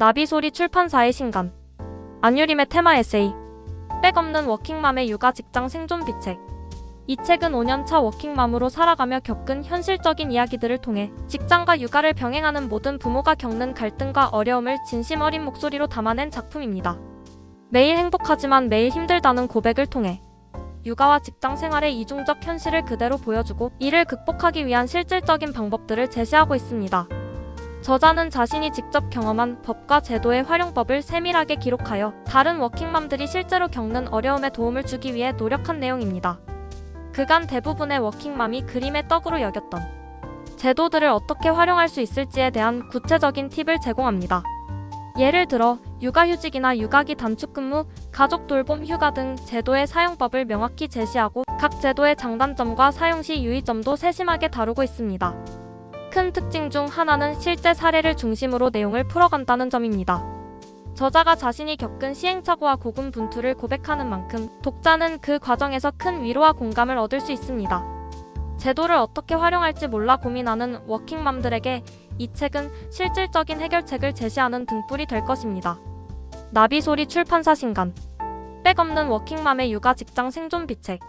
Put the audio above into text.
나비소리 출판사의 신간 안유림의 테마 에세이 백 없는 워킹맘의 육아 직장 생존 비책 이 책은 5년차 워킹맘으로 살아가며 겪은 현실적인 이야기들을 통해 직장과 육아를 병행하는 모든 부모가 겪는 갈등과 어려움을 진심 어린 목소리로 담아낸 작품입니다. 매일 행복하지만 매일 힘들다는 고백을 통해 육아와 직장 생활의 이중적 현실을 그대로 보여주고 이를 극복하기 위한 실질적인 방법들을 제시하고 있습니다. 저자는 자신이 직접 경험한 법과 제도의 활용법을 세밀하게 기록하여 다른 워킹맘들이 실제로 겪는 어려움에 도움을 주기 위해 노력한 내용입니다. 그간 대부분의 워킹맘이 그림의 떡으로 여겼던 제도들을 어떻게 활용할 수 있을지에 대한 구체적인 팁을 제공합니다. 예를 들어 육아휴직이나 육아기 단축근무, 가족 돌봄 휴가 등 제도의 사용법을 명확히 제시하고 각 제도의 장단점과 사용 시 유의점도 세심하게 다루고 있습니다. 큰 특징 중 하나는 실제 사례를 중심으로 내용을 풀어간다는 점입니다. 저자가 자신이 겪은 시행착오와 고군분투를 고백하는 만큼 독자는 그 과정에서 큰 위로와 공감을 얻을 수 있습니다. 제도를 어떻게 활용할지 몰라 고민하는 워킹맘들에게 이 책은 실질적인 해결책을 제시하는 등불이 될 것입니다. 나비소리 출판사 신간 백 없는 워킹맘의 육아 직장 생존 비책